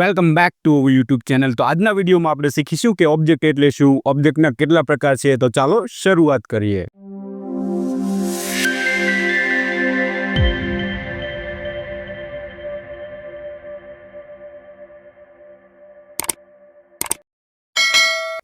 Welcome back to YouTube channel તો આજના વિડીયોમાં આપણે શીખીશું કે ઓબ્જેક્ટ એટલે શું ઓબ્જેક્ટના કેટલા પ્રકાર છે, તો ચાલો શરૂઆત કરીએ.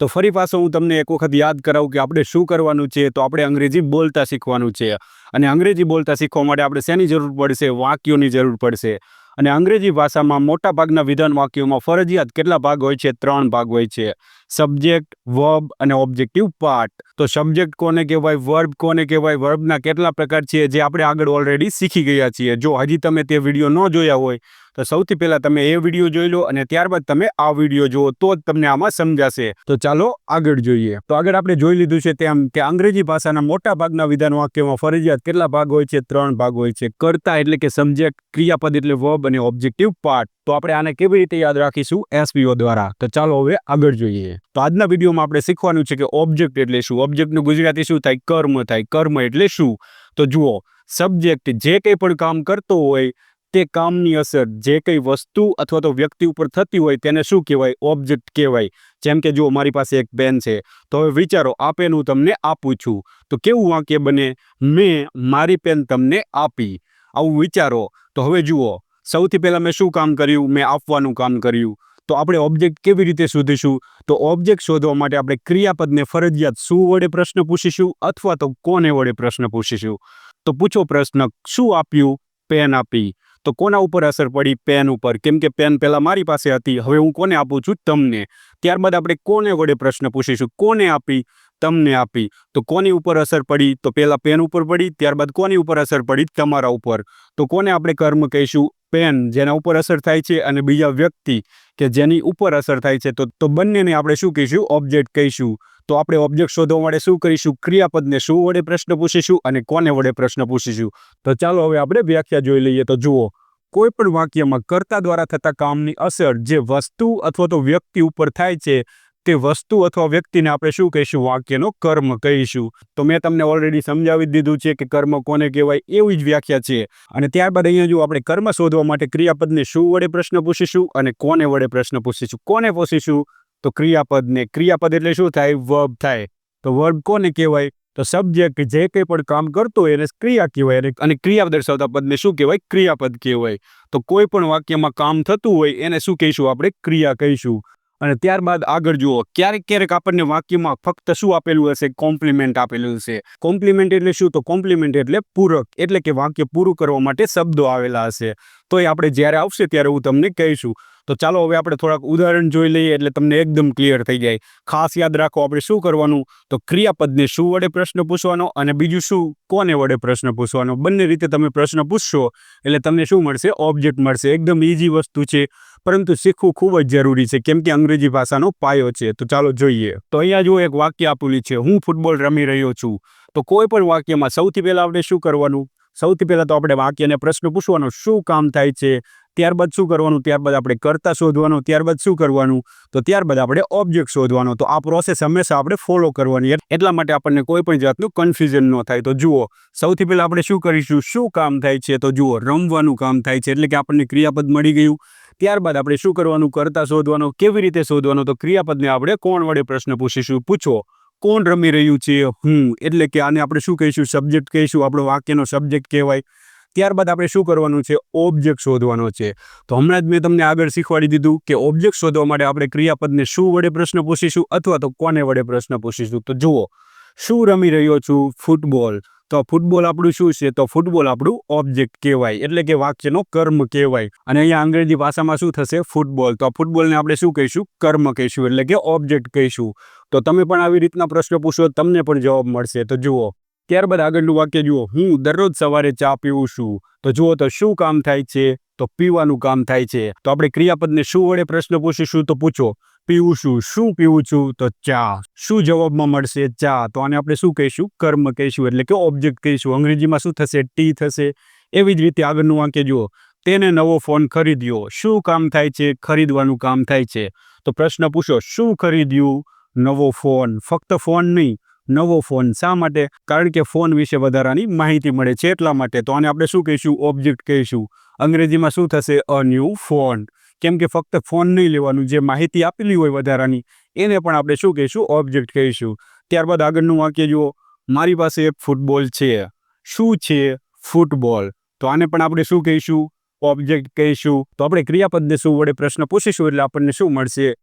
તો ફરી પાછો હું તમને એક વખત યાદ કરાવું કે આપણે શું કરવાનું છે, તો આપણે અંગ્રેજી બોલતા શીખવાનું છે. અને અંગ્રેજી બોલતા શીખવા માટે આપણે શેની જરૂર પડશે? વાક્યોની જરૂર પડશે. અને અંગ્રેજી ભાષામાં મોટા ભાગના વિધાન વાક્યોમાં ફરજિયાત કેટલા ભાગ હોય છે? ત્રણ ભાગ હોય છે. સબ્જેક્ટ, વર્બ અને ઓબ્જેક્ટિવ પાર્ટ. તો સબ્જેક્ટ કોને કહેવાય? વર્બ કોને કહેવાય? વર્બના કેટલા પ્રકાર છે? જે આપણે આગળ ઓલરેડી શીખી ગયા છીએ. જો હજી તમે તે વીડિયો ન જોયા હોય તો સૌથી પહેલાં તમે એ વીડિયો જોઈ લો અને ત્યારબાદ તમે આ વીડિયો જુઓ, તો જ તમને આમાં સમજાશે. તો ચાલો આગળ જોઈએ. તો આગળ આપણે જોઈ લીધું છે તેમ કે અંગ્રેજી ભાષાના મોટા ભાગના વિધાન વાક્યોમાં ફરજિયાત કેટલા ભાગ હોય છે? ત્રણ ભાગ હોય છે. કરતા એટલે કે સબ્જેક્ટ, ક્રિયાપદ એટલે વર્બ અને ઓબ્જેક્ટિવ પાર્ટ તો આપણે આને કેવી રીતે યાદ રાખીશું? એસપીઓ દ્વારા. તો ચાલો હવે આગળ જોઈએ. તો આજના વિડીયોમાં આપણે શીખવાનું છે કે ઓબ્જેક્ટ એટલે શું? ઓબ્જેક્ટનું ગુજરાતી શું થાય? કર્મ થાય. કર્મ એટલે શું? તો જુઓ. સબ્જેક્ટ જે કંઈ પણ કામ કરતો હોય તે કામની અસર, જે કંઈ વસ્તુ અથવા તો વ્યક્તિ ઉપર થતી હોય તેને શું કહેવાય? ઓબ્જેક્ટ કહેવાય. જેમ કે જો મારી પાસે એક પેન છે. તો હવે વિચારો, આ પેન હું તમને આપું છું. તો કેવું વાક્ય બને? મેં મારી પેન તમને આપી. આવું વિચારો. તો હવે જુઓ, સૌથી પહેલાં મેં શું કામ કર્યું? મેં આપવાનું કામ કર્યું. તો આપણે ઓબ્જેક્ટ કેવી રીતે શોધીશું? તો ઓબ્જેક્ટ શોધવા માટે આપણે ક્રિયાપદને ફરજિયાત શું વડે પ્રશ્ન પૂછીશું અથવા તો કોને વડે પ્રશ્ન પૂછીશું? તો પૂછો પ્રશ્ન, શું આપ્યું? પેન આપી. તો કોના ઉપર અસર પડી? પેન ઉપર. કેમ કે પેન પહેલાં મારી પાસે હતી. હવે હું કોને આપું છું? તમને. ત્યારબાદ આપણે કોને વડે પ્રશ્ન પૂછીશું? કોને આપી? તમને આપી. તો કોની ઉપર અસર પડી? તો પહેલાં પેન ઉપર પડી. ત્યારબાદ કોની ઉપર અસર પડી? તમારા ઉપર. તો કોને આપણે કર્મ કહીશું? પેન જેના ઉપર અસર થાય છે અને બીજા વ્યક્તિ કે જેની ઉપર અસર થાય છે. તો તો બંનેને આપણે શું કહીશું? ઓબ્જેક્ટ કહીશું. તો આપણે ઓબ્જેક્ટ શોધવા માટે શું કરીશું? ક્રિયાપદને શું વડે પ્રશ્ન પૂછીશું અને કોને વડે પ્રશ્ન પૂછીશું? તો ચાલો હવે આપણે વ્યાખ્યા જોઈ લઈએ. તો જુઓ કોઈ પણ વાક્યમાં કર્તા દ્વારા થતા કામની અસર જે વસ્તુ અથવા તો વ્યક્તિ ઉપર થાય છે, તે વસ્તુ અથવા વ્યક્તિને આપણે શું કહીશું? વાક્યનો કર્મ કહીશું. તો મેં તમને ઓલરેડી સમજાવી દીધું છે કે કર્મ કોને કહેવાય? એવી જ વ્યાખ્યા છે. અને ત્યારબાદ અહીંયા જો આપણે કર્મ શોધવા માટે ક્રિયાપદને શું વડે પ્રશ્ન પૂછીશું અને કોને વડે પ્રશ્ન પૂછીશું? કોને પૂછીશું? તો ક્રિયાપદને, ક્રિયાપદ એટલે શું થાય? વર્બ થાય. તો વર્બ કોને કહેવાય? તો સબ્જેક્ટ જે કંઈ પણ કામ કરતો હોય એને ક્રિયા કહેવાય. અને ક્રિયા દર્શાવતા પદને શું કહેવાય? ક્રિયાપદ કહેવાય. તો કોઈ પણ વાક્યમાં કામ થતું હોય એને શું કહીશું આપણે? ક્રિયા કહીશું. અને ત્યારબાદ આગળ જુઓ. ક્યારેક ક્યારેક આપણને વાક્યમાં ફક્ત શું આપેલું હશે? કોમ્પ્લિમેન્ટ આપેલું હશે. કોમ્પ્લિમેન્ટ એટલે શું? તો કોમ્પ્લિમેન્ટ એટલે પૂરક. એટલે કે વાક્ય પૂરું કરવા માટે શબ્દો આવેલા હશે. તો એ આપણે જ્યારે આવશે ત્યારે હું તમને કહીશું. તો ચાલો હવે આપણે થોડાક ઉદાહરણ જોઈ લઈએ એટલે તમને એકદમ ક્લિયર થઈ જાય. ખાસ યાદ રાખો, આપણે શું કરવાનું? તો ક્રિયાપદને શું વડે પ્રશ્ન પૂછવાનો અને બીજું શું? કોને વડે પ્રશ્ન પૂછવાનો? બંને રીતે તમે પ્રશ્ન પૂછશો એટલે તમને શું મળશે? ઓબ્જેક્ટ મળશે. એકદમ ઇઝી વસ્તુ છે. પરંતુ શીખવું ખૂબ જ જરૂરી છે, કેમ કે અંગ્રેજી ભાષાનો પાયો છે. તો ચાલો જોઈએ. તો અહીંયા જો એક વાક્ય આપેલું છે, હું ફૂટબોલ રમી રહ્યો છું. તો કોઈ પણ વાક્યમાં સૌથી પહેલાં આપણે શું કરવાનું? સૌથી પહેલાં તો આપણે વાક્યને પ્રશ્ન પૂછવાનો. શું કામ થાય છે? ત્યારબાદ શું કરવાનું? ત્યારબાદ આપણે કરતા શોધવાનું, ત્યારબાદ શું કરવાનું? તો ત્યારબાદ આપણે ઓબ્જેક્ટ શોધવાનો. તો આ પ્રોસેસ હંમેશા આપણે ફોલો કરવાની. એટલા માટે આપણને કોઈ પણ જાતનું કન્ફ્યુઝન ન થાય. તો જુઓ, સૌથી પહેલાં આપણે શું કરીશું? શું કામ થાય છે? તો જુઓ, રમવાનું કામ થાય છે. એટલે કે આપણને ક્રિયાપદ મળી ગયું. ત્યારબાદ આપણે શું કરવાનું? કરતા શોધવાનું. કેવી રીતે શોધવાનો? તો ક્રિયાપદને આપણે કોણ વડે પ્રશ્ન પૂછીશું? પૂછો, કોણ રમી રહ્યું છે? હું એટલે કે આને આપણે શું કહીશું? સબ્જેક્ટ કહીશું. આપણો વાક્યનો સબ્જેક્ટ કહેવાય. ત્યારબાદ આપણે શું કરવાનું છે? ઓબ્જેક્ટ શોધવાનો છે. તો હમણાં જ મેં તમને આગળ શીખવાડી દીધું કે ઓબ્જેક્ટ શોધવા માટે આપણે ક્રિયાપદને શું વડે પ્રશ્ન પૂછીશું અથવા તો કોને વડે પ્રશ્ન પૂછીશું? તો જુઓ, શું રમી રહ્યો છું? ફૂટબોલ. તો ફૂટબોલ આપણું શું છે? તો ફૂટબોલ આપણું ઓબ્જેક્ટ કહેવાય. એટલે કે વાક્યનો કર્મ કહેવાય. અને અહીંયા અંગ્રેજી ભાષામાં શું થશે? ફૂટબોલ. તો આ ફૂટબોલને આપણે શું કહીશું? કર્મ કહીશું. એટલે કે ઓબ્જેક્ટ કહીશું. તો તમે પણ આવી રીતના પ્રશ્ન પૂછો, તમને પણ જવાબ મળશે. તો જુઓ ત્યારબાદ આગળનું વાક્ય જુઓ. હું દરરોજ સવારે ચા પીવું છું. તો જુઓ તો શું કામ થાય છે? તો પીવાનું કામ થાય છે. તો આપણે ક્રિયાપદને શું વડે પ્રશ્ન પૂછીશું તો પૂછો. પીવું છું. શું પીવું છું? તો ચા. શું જવાબમાં મળશે? ચા. તો આને આપણે શું કહીશું? કર્મ કહીશું. એટલે કે ઓબ્જેક્ટ કહીશું. અંગ્રેજીમાં શું થશે? ટી થશે. એવી જ રીતે આગળનું વાક્ય જુઓ. તેને નવો ફોન ખરીદ્યો. શું કામ થાય છે? ખરીદવાનું કામ થાય છે. તો પ્રશ્ન પૂછો. શું ખરીદ્યું? નવો ફોન. ફક્ત ફોન નહીં. નવો ફોન. શા માટે? કારણ કે ફોન વિશે વધારાની માહિતી મળે છે એટલા માટે. તો આને આપણે શું કહીશું? ઓબ્જેક્ટ કહીશું. અંગ્રેજીમાં શું થશે? A new phone. કેમ કે ફક્ત ફોન નહીં લેવાનું, જે માહિતી આપેલી હોય વધારાની, એને પણ આપણે શું કહીશું? ઓબ્જેક્ટ કહીશું. ત્યારબાદ આગળનું વાક્ય જુઓ. મારી પાસે એક ફૂટબોલ છે. શું છે ફૂટબોલ? તો આને પણ આપણે શું કહીશું? ઓબ્જેક્ટ કહીશું. તો આપણે ક્રિયાપદને શું વડે પ્રશ્ન પૂછીશું? એટલે આપણને શું મળશે?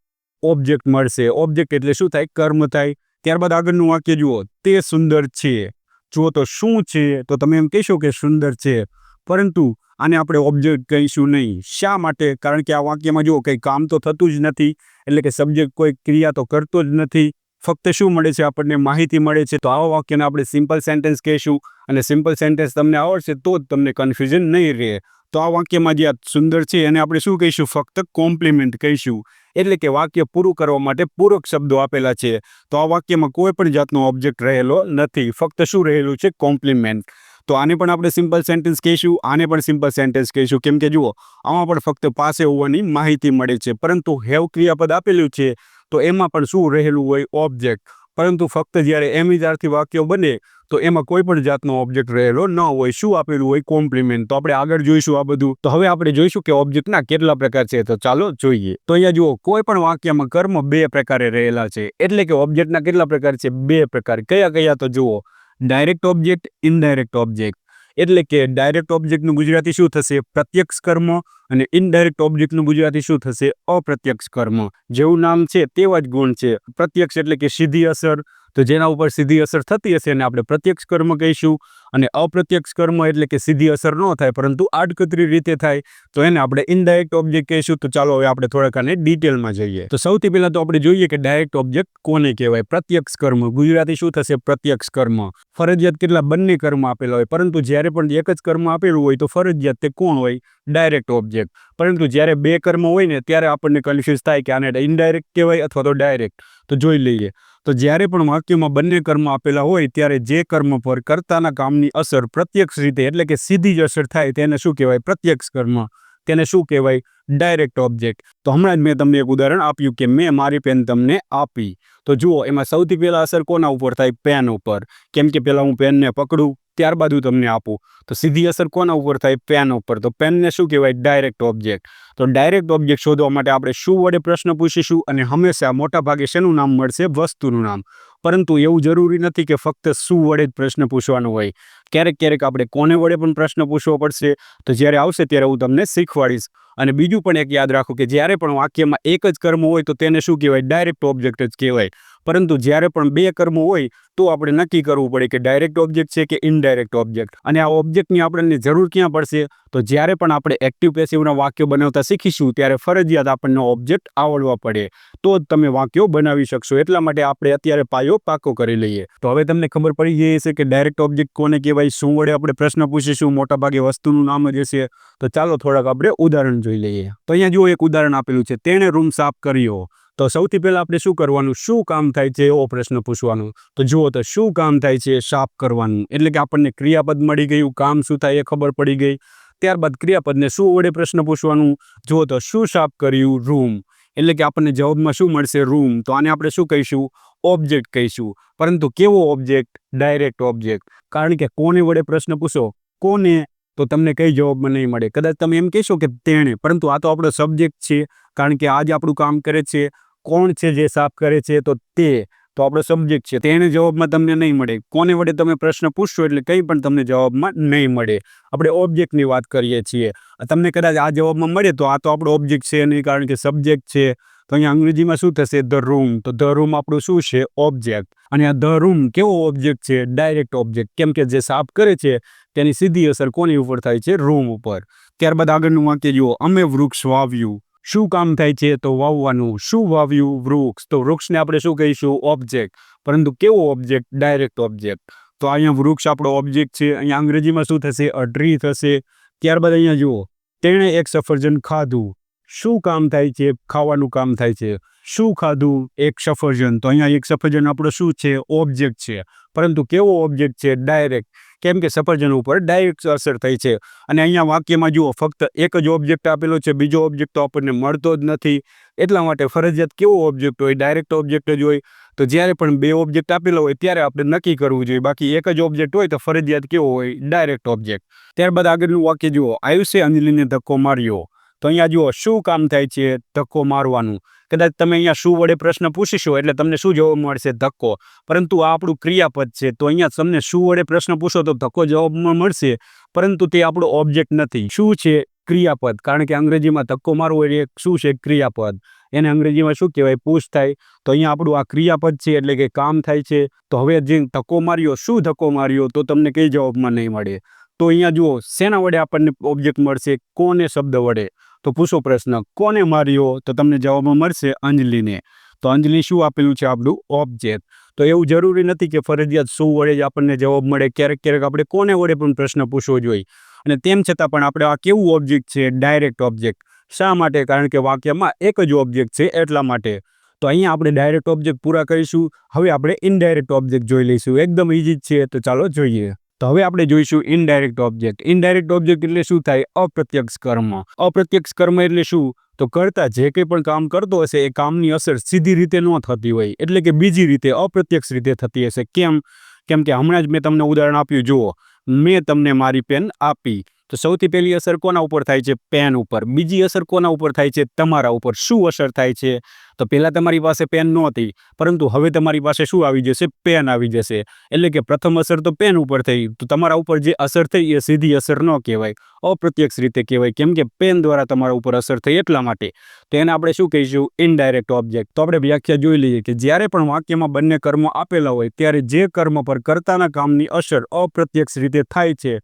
ઓબ્જેક્ટ મળશે. ઓબ્જેક્ટ એટલે શું થાય? કર્મ થાય. ત્યારબાદ આગળનું વાક્ય જુઓ. તે સુંદર છે. જુઓ તો શું છે? તો તમે એમ કહેશો કે સુંદર છે. પરંતુ આને આપણે ઓબ્જેક્ટ કહીશું નહીં. શા માટે? કારણ કે આ વાક્યમાં જુઓ, કંઈ કામ તો થતું જ નથી. એટલે કે સબ્જેક્ટ કોઈ ક્રિયા તો કરતો જ નથી. ફક્ત શું મળે છે? આપણને માહિતી મળે છે. તો આવા વાક્યને આપણે સિમ્પલ સેન્ટેન્સ કહીશું. અને સિમ્પલ સેન્ટેન્સ તમને આવડશે તો જ તમને કન્ફ્યુઝન નહીં રહે. તો આ વાક્યમાં જે આ સુંદર છે એને આપણે શું કહીશું? ફક્ત કોમ્પ્લિમેન્ટ કહીશું. એટલે કે વાક્ય પૂરું કરવા માટે પૂરક શબ્દો આપેલા છે. તો આ વાક્યમાં કોઈ પણ જાતનો ઓબ્જેક્ટ રહેલો નથી. ફક્ત શું રહેલું છે? કોમ્પ્લિમેન્ટ તો આને પણ આપણે સિમ્પલ સેન્ટેન્સ કહીશું. આને પણ સિમ્પલ સેન્ટેન્સ કહીશું. કેમ કે જુઓ, આમાં પણ ફક્ત પાસે હોવાની માહિતી મળે છે. પરંતુ હેવ ક્રિયાપદ આપેલું છે. તો એમાં પણ શું રહેલું હોય? ઓબ્જેક્ટ પરંતુ ફક્ત જ્યારે એમિજારથી વાક્યો બને, તો એમાં કોઈ પણ જાતનો ઓબ્જેક્ટ રહેલો ન હોય. શું આપેલું હોય કોમ્પ્લિમેન્ટ તો આપણે આગળ જોઈશું આ બધું. તો હવે આપણે જોઈશું કે ઓબ્જેક્ટના કેટલા પ્રકાર છે. તો ચાલો જોઈએ. તો અહીંયા જુઓ, કોઈ પણ વાક્યમાં કર્મ બે પ્રકારે રહેલા છે. એટલે કે ઓબ્જેક્ટના કેટલા પ્રકાર છે? બે પ્રકાર. કયા કયા તો જુઓ. ડાયરેક્ટ ઓબ્જેક્ટ ઇનડાયરેક્ટ ઓબ્જેક્ટ એટલે કે ડાયરેક્ટ ઓબ્જેક્ટનું ગુજરાતી શું થશે? પ્રત્યક્ષ કર્મ અને ઇનડાયરેક્ટ ઓબ્જેક્ટનું ગુજરાતી શું થશે? અપ્રત્યક્ષ કર્મ. જેવું નામ છે તેવા જ ગુણ છે. પ્રત્યક્ષ એટલે કે સીધી અસર તો જેના ઉપર સીધી અસર થતી હશે એને આપણે પ્રત્યક્ષ કર્મ કહીશું અને અપ્રત્યક્ષ કર્મ એટલે કે સીધી અસર ન થાય, પરંતુ આડકતરી રીતે થાય, તો એને આપણે ઇનડાયરેક્ટ ઓબ્જેક્ટ કહીશું. તો ચાલો હવે આપણે થોડાક આને ડિટેલમાં જઈએ. તો સૌથી પહેલાં તો આપણે જોઈએ કે ડાયરેક્ટ ઓબ્જેક્ટ કોને કહેવાય? પ્રત્યક્ષ કર્મ. ગુજરાતી શું થશે? પ્રત્યક્ષ કર્મ. ફરજિયાત કેટલા બંને કર્મ આપેલા હોય? પરંતુ જ્યારે પણ એક જ કર્મ આપેલું હોય, તો ફરજિયાત તે કોણ હોય? ડાયરેક્ટ ઓબ્જેક્ટ પરંતુ જ્યારે બે કર્મ હોય ને, ત્યારે આપણને કન્ફ્યુઝ થાય કે આને ઇનડાયરેક્ટ કહેવાય અથવા તો ડાયરેક્ટ તો જોઈ લઈએ. તો જ્યારે પણ વાક્યમાં બંને કર્મ આપેલા હોય, ત્યારે જે કર્મ પર કર્તાના કામની અસર પ્રત્યક્ષ રીતે એટલે કે સીધી જ અસર થાય, તેને શું કહેવાય? પ્રત્યક્ષ કર્મ. તેને શું કહેવાય? ડાયરેક્ટ ઓબ્જેક્ટ તો હમણાં જ મેં તમને એક ઉદાહરણ આપ્યું કે મેં મારી પેન તમને આપી. તો જુઓ, એમાં સૌથી પહેલાં અસર કોના ઉપર થાય? પેન ઉપર. કેમ કે પહેલાં હું પેનને પકડું ત્યારબાદ હું તમને આપું. તો સીધી અસર કોના ઉપર થાય? પેન ઉપર. તો પેનને શું કહેવાય? ડાયરેક્ટ ઓબ્જેક્ટ તો ડાયરેક્ટ ઓબ્જેક્ટ શોધવા માટે આપણે શું વડે પ્રશ્ન પૂછીશું? અને હંમેશા મોટા ભાગે શેનું નામ મળશે? વસ્તુનું નામ. પરંતુ એવું જરૂરી નથી કે ફક્ત શું વડે જ પ્રશ્ન પૂછવાનો હોય. ક્યારેક ક્યારેક આપણે કોને વડે પણ પ્રશ્ન પૂછવો પડશે? તો જ્યારે આવશે ત્યારે હું તમને શીખવાડીશ. અને બીજું પણ એક યાદ રાખો કે જ્યારે પણ વાક્યમાં એક જ કર્મ હોય તો તેને શું કહેવાય? ડાયરેક્ટ ઓબ્જેક્ટ જ કહેવાય. પરંતુ જ્યારે પણ બે કર્મો હોય, તો આપણે નક્કી કરવું પડે કે ડાયરેક્ટ ઓબ્જેક્ટ છે કે ઇનડાયરેક્ટ ઓબ્જેક્ટ અને આ ઓબ્જેક્ટની આપણને જરૂર ક્યાં પડશે? તો જ્યારે પણ આપણે એક્ટિવ પેસિવના વાક્યો બનાવતા શીખીશું, ત્યારે ફરજિયાત આપણને ઓબ્જેક્ટ આવડવા પડે. તો જ તમે વાક્યો બનાવી શકશો. એટલા માટે આપણે અત્યારે પાયો પાકો કરી લઈએ. તો હવે તમને ખબર પડી ગઈ હશે કે ડાયરેક્ટ ઓબ્જેક્ટ કોને કહેવાય? શું વડે આપણે પ્રશ્ન પૂછીશું? મોટાભાગે વસ્તુનું નામ જ હશે. તો ચાલો થોડાક આપણે ઉદાહરણ જોઈ લઈએ. તો અહીંયા જુઓ એક ઉદાહરણ આપેલું છે. તેણે રૂમ સાફ કર્યો. તો સૌથી પહેલાં આપણે શું કરવાનું? શું કામ થાય છે? એવો પ્રશ્ન પૂછવાનો. તો જુઓ તો શું કામ થાય છે? સાફ કરવાનું. એટલે કે આપણને ક્રિયાપદ મળી ગયું. કામ શું થાય એ ખબર પડી ગઈ. ત્યારબાદ ક્રિયાપદને શું વડે પ્રશ્ન પૂછવાનું? જુઓ તો શું સાફ કર્યું? રૂમ. એટલે કે આપણને જવાબમાં શું મળશે? રૂમ. તો આને આપણે શું કહીશું? ઓબ્જેક્ટ કહીશું. પરંતુ કેવો ઓબ્જેક્ટ? Direct object. કારણ કે કોને વડે પ્રશ્ન પૂછો? કોને? તો તમને કઈ જવાબમાં નહીં મળે. કદાચ તમે એમ કહેશો કે તેણે. પરંતુ આ તો આપણો સબ્જેક્ટ છે. કારણ કે આજ આપણું કામ કરે છે. કોણ છે જે સાફ કરે છે તો તે, તો આપણો સબ્જેક્ટ છે. તેને જવાબમાં તમને નહીં મળે. કોને વડે તમે પ્રશ્ન પૂછશો એટલે કંઈ પણ તમને જવાબમાં નહીં મળે. આપણે ઓબ્જેક્ટની વાત કરીએ છીએ. તમને કદાચ આ જવાબમાં મળે તો આ તો આપણો ઓબ્જેક્ટ છે નહીં, કારણ કે સબ્જેક્ટ છે. તો અહીંયા અંગ્રેજીમાં શું થશે? ધ રૂમ તો ધ રૂમ આપણું શું છે? ઓબ્જેક્ટ અને આ ધ રૂમ કેવો ઓબ્જેક્ટ છે? ડાયરેક્ટ ઓબ્જેક્ટ કેમ કે જે સાફ કરે છે, તેની સીધી અસર કોની ઉપર થાય છે? રૂમ ઉપર. ત્યારબાદ આગળનું વાક્ય જુઓ. અમે વૃક્ષ વાવ્યું. શું કામ થાય છે? તો વાવવાનું, શું વાવ્યું વૃક્ષ? તો વૃક્ષને આપણે શું કહીશું? ઓબ્જેક્ટ પરંતુ કેવો ઓબ્જેક્ટ ડાયરેક્ટ ઓબ્જેક્ટ તો અહીંયા વૃક્ષ આપણો ઓબ્જેક્ટ છે. અહીંયા અંગ્રેજીમાં શું થશે? અ ટ્રી થશે. ત્યારબાદ અહીંયા જુઓ. તેણે એક સફરજન ખાધું. શું કામ થાય છે? ખાવાનું કામ થાય છે. શું ખાધું? એક સફરજન. તો અહીંયા એક સફરજન આપણો શું છે? ઓબ્જેક્ટ છે. પરંતુ કેવો ઓબ્જેક્ટ છે? ડાયરેક્ટ કેમ કે સફરજન ઉપર ડાયરેક્ટ અસર થઈ છે. અને અહીંયા વાક્યમાં જુઓ, ફક્ત એક જ ઓબ્જેક્ટ આપેલો છે. બીજો ઓબ્જેક્ટ તો આપણને મળતો જ નથી. એટલા માટે ફરજિયાત કેવો ઓબ્જેક્ટ હોય? ડાયરેક્ટ ઓબ્જેક્ટ જ હોય. તો જ્યારે પણ બે ઓબ્જેક્ટ આપેલો હોય, ત્યારે આપણે નક્કી કરવું જોઈએ. બાકી એક જ ઓબ્જેક્ટ હોય તો ફરજિયાત કેવો હોય? ડાયરેક્ટ ઓબ્જેક્ટ ત્યારબાદ આગળનું વાક્ય જુઓ. આયુષે અંજલિને ધક્કો માર્યો. તો અહીંયા જુઓ, શું કામ થાય છે ધક્કો મારવાનું? કદાચ તમે અહીંયા શું વડે પ્રશ્ન પૂછીશો એટલે તમને શું જવાબ મળશે? ધક્કો. પરંતુ આ આપણું ક્રિયાપદ છે, તો અહીંયા તમને શું વડે પ્રશ્ન પૂછો તો ધક્કો જવાબ મળશે. પરંતુ તે આપણો ઓબ્જેક્ટ નથી. શું છે ક્રિયાપદ? કારણ કે અંગ્રેજીમાં ધક્કો મારવો એટલે શું છે? ક્રિયાપદ. એને અંગ્રેજીમાં શું કહેવાય? પૂછ થાય. તો અહીંયા આપણું આ ક્રિયાપદ છે એટલે કે કામ થાય છે. તો હવે જે ધક્કો માર્યો, શું ધક્કો માર્યો તો તમને કઈ જવાબમાં નહીં મળે. તો અહીંયા જુઓ, શેના વડે આપણને ઓબ્જેક્ટ મળશે? કોને શબ્દ વડે? તો પૂછો પ્રશ્ન, કોને માર્યો? તો તમને જવાબમાં મળશે અંજલિને. તો અંજલિ શું આપેલું છે? આપણું ઓબ્જેક્ટ તો એવું જરૂરી નથી કે ફરજિયાત શું વડે જ આપણને જવાબ મળે. ક્યારેક ક્યારેક આપણે કોને વડે પણ પ્રશ્ન પૂછવો જોઈએ. અને તેમ છતાં પણ આપણે આ કેવું ઓબ્જેક્ટ છે? ડાયરેક્ટ ઓબ્જેક્ટ શા માટે? કારણ કે વાક્યમાં એક જ ઓબ્જેક્ટ છે એટલા માટે. તો અહીંયા આપણે ડાયરેક્ટ ઓબ્જેક્ટ પૂરા કરીશું. હવે આપણે ઇનડાયરેક્ટ ઓબ્જેક્ટ જોઈ લઈશું. એકદમ ઇઝી છે. તો ચાલો જોઈએ. તો હવે આપણે જોઈશું ઇનડાયરેક્ટ ઓબ્જેક્ટ ઇનડાયરેક્ટ ઓબ્જેક્ટ એટલે શું થાય? અપ્રત્યક્ષ કર્મ. અપ્રત્યક્ષ કર્મ એટલે શું? તો કરતા જે કંઈ પણ કામ કરતો હશે, એ કામની અસર સીધી રીતે ન થતી હોય. એટલે કે બીજી રીતે અપ્રત્યક્ષ રીતે થતી હશે. કેમ? કેમ કે હમણાં જ મેં તમને ઉદાહરણ આપ્યું, જુઓ. મેં તમને મારી પેન આપી. તો સૌથી પહેલી અસર કોના ઉપર થાય છે? પેન ઉપર. બીજી અસર કોના ઉપર થાય છે? તમારા ઉપર. શું અસર થાય છે? તો પહેલાં તમારી પાસે પેન નહોતી, પરંતુ હવે તમારી પાસે શું આવી જશે? પેન આવી જશે. એટલે કે પ્રથમ અસર તો પેન ઉપર થઈ. તો તમારા ઉપર જે અસર થઈ એ સીધી અસર ન કહેવાય. અપ્રત્યક્ષ રીતે કહેવાય. કેમ કે પેન દ્વારા તમારા ઉપર અસર થઈ એટલા માટે. તો એને આપણે શું કહીશું? ઇનડાયરેક્ટ ઓબ્જેક્ટ તો આપણે વ્યાખ્યા જોઈ લઈએ કે જ્યારે પણ વાક્યમાં બંને કર્મો આપેલા હોય, ત્યારે જે કર્મ પર કરતાના કામની અસર અપ્રત્યક્ષ રીતે થાય છે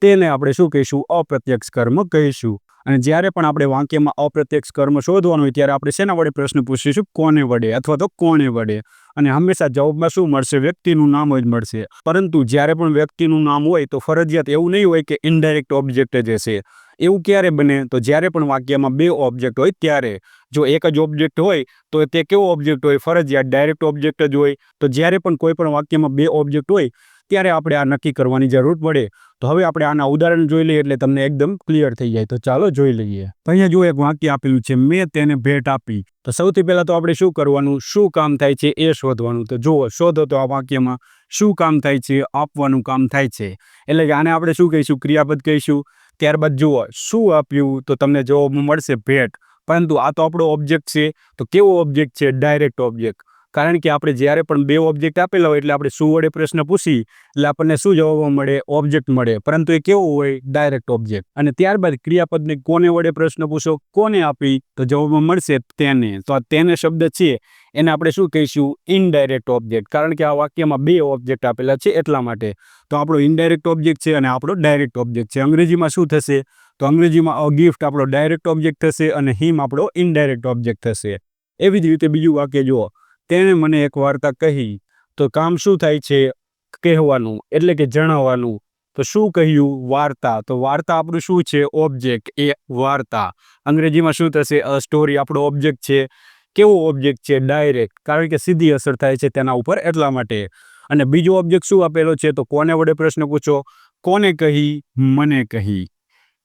તેને આપણે શું કહીશું? અપ્રત્યક્ષ કર્મ કહીશું. અને જ્યારે પણ આપણે વાક્યમાં અપ્રત્યક્ષ કર્મ શોધવાનું હોય, ત્યારે આપણે શેના વડે પ્રશ્ન પૂછીશું? કોને વડે? અથવા તો કોને વડે? અને હંમેશા જવાબમાં શું મળશે? વ્યક્તિનું નામ જ મળશે. પરંતુ જ્યારે પણ વ્યક્તિનું નામ હોય, તો ફરજિયાત એવું નહીં હોય કે ઇનડાયરેક્ટ ઓબ્જેક્ટ જ હશે. એવું ક્યારે બને? તો જ્યારે પણ વાક્યમાં બે ઓબ્જેક્ટ હોય, ત્યારે. જો એક જ ઓબ્જેક્ટ હોય, તો તે કેવો ઓબ્જેક્ટ હોય? ફરજિયાત ડાયરેક્ટ ઓબ્જેક્ટ જ હોય. તો જ્યારે પણ કોઈ પણ વાક્યમાં બે ઓબ્જેક્ટ હોય ત્યારે આપણે આ નક્કી કરવાની જરૂર પડે. તો હવે આપણે આના ઉદાહરણ જોઈ લઈએ એટલે તમને એકદમ ક્લિયર થઈ જાય. તો ચાલો જોઈ લઈએ. તો અહીંયા જો એક વાક્ય આપેલું છે, મેં તેને ભેટ આપી. તો સૌથી પહેલા તો આપણે શું કરવાનું? શું કામ થાય છે એ શોધવાનું. તો જુઓ, શોધો તો આ વાક્યમાં, શું કામ થાય છે? આપવાનું કામ થાય છે. એટલે કે આને આપણે શું કહીશું? ક્રિયાપદ કહીશું. ત્યારબાદ જુઓ, શું આપ્યું? તો તમને જવાબમાં મળશે, ભેટ. પરંતુ આ તો આપણો ઓબ્જેક્ટ છે. તો કેવો ઓબ્જેક્ટ છે? ડાયરેક્ટ ઓબ્જેક્ટ કારણ કે આપણે જ્યારે પણ બે ઓબ્જેક્ટ આપેલા હોય એટલે આપણે શું વડે પ્રશ્ન પૂછી, એટલે આપણને શું જવાબ મળે? ઓબ્જેક્ટ મળે. પરંતુ એ કેવો હોય? ડાયરેક્ટ ઓબ્જેક્ટ અને ત્યારબાદ ક્રિયાપદને કોને વડે પ્રશ્ન પૂછો? કોને આપી? તો જવાબમાં મળશે તેને. તો આ તેને શબ્દ છે. એને આપણે શું કહીશું? ઇનડાયરેક્ટ ઓબ્જેક્ટ કારણ કે આ વાક્યમાં બે ઓબ્જેક્ટ આપેલા છે એટલા માટે. તો આપણો ઇનડાયરેક્ટ ઓબ્જેક્ટ છે અને આપણો ડાયરેક્ટ ઓબ્જેક્ટ છે. અંગ્રેજીમાં શું થશે? તો અંગ્રેજીમાં અ ગિફ્ટ આપણો ડાયરેક્ટ ઓબ્જેક્ટ થશે અને હિમ આપણો ઇનડાયરેક્ટ ઓબ્જેક્ટ થશે. એવી જ રીતે બીજું વાક્ય જુઓ. તેણે મને એક વાર્તા કહી, તો કામ શું થાય છે કહેવાનું? એટલે કે જણાવવાનું. તો શું કહ્યું? વાર્તા. તો વાર્તા આપણું શું છે? ઓબ્જેક્ટ એ વાર્તા. અંગ્રેજીમાં શું થશે? અ સ્ટોરી આપણો ઓબ્જેક્ટ છે. કેવો ઓબ્જેક્ટ છે? ડાયરેક્ટ કારણ કે સીધી અસર થાય છે તેના ઉપર એટલા માટે. અને બીજો ઓબ્જેક્ટ શું આપેલો છે? તો કોને વડે પ્રશ્ન પૂછો? કોને કહી? મને કહી.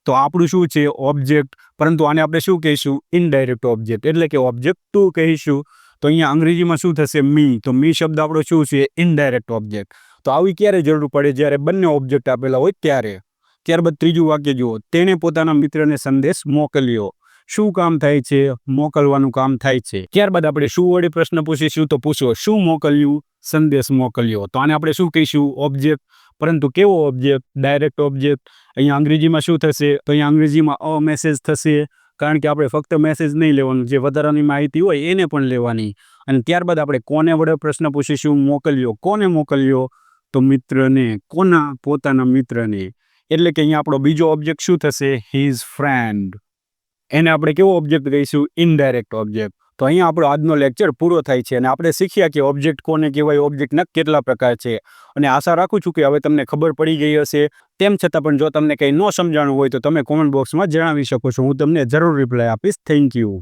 તો આપણું શું છે? ઓબ્જેક્ટ પરંતુ આને આપણે શું કહીશું? ઇનડાયરેક્ટ ઓબ્જેક્ટ એટલે કે ઓબ્જેક્ટ ટુ કહીશું. તો અહીંયા અંગ્રેજીમાં શું થશે? મી. તો મી શબ્દ આપણો શું છે? ઇનડાયરેક્ટ ઓબ્જેક્ટ તો આવી ક્યારે જરૂર પડે? જ્યારે બંને ઓબ્જેક્ટ આપેલા હોય ત્યારે. ત્યારબાદ ત્રીજું વાક્ય જુઓ. તેણે પોતાના મિત્રને સંદેશ મોકલ્યો. શું કામ થાય છે? મોકલવાનું કામ થાય છે. ત્યારબાદ આપણે શું વડે પ્રશ્ન પૂછીશું? તો પૂછો, શું મોકલ્યું? સંદેશ મોકલ્યો. તો આને આપણે શું કહીશું? ઓબ્જેક્ટ પરંતુ કેવો ઓબ્જેક્ટ ડાયરેક્ટ ઓબ્જેક્ટ અહીંયા અંગ્રેજીમાં શું થશે? તો અહીંયા અંગ્રેજીમાં અ મેસેજ થશે. કારણ કે આપણે ફક્ત મેસેજ નહીં લેવાનું, જે વધારાની માહિતી હોય એને પણ લેવાની. અને ત્યારબાદ આપણે કોને વડે પ્રશ્ન પૂછીશું, મોકલ્યો, કોને મોકલ્યો? તો મિત્રને, કોના, પોતાના મિત્રને? એટલે કે અહીંયા આપણો બીજો ઓબ્જેક્ટ શું થશે? હિઝ ફ્રેન્ડ એને આપણે કેવો ઓબ્જેક્ટ કહીશું? ઇનડાયરેક્ટ ઓબ્જેક્ટ તો અહીંયા આપણો આજનો લેક્ચર પૂરો થાય છે અને આપણે શીખ્યા કે ઓબ્જેક્ટ કોને કહેવાય ઓબ્જેક્ટના કેટલા પ્રકાર છે. અને આશા રાખું છું કે હવે તમને ખબર પડી ગઈ હશે તેમ છતાં પણ જો તમને કંઈ ન સમજાણું હોય તો તમે કોમેન્ટ બોક્સમાં જણાવી શકો છો. હું તમને જરૂર રિપ્લાય આપીશ. Thank you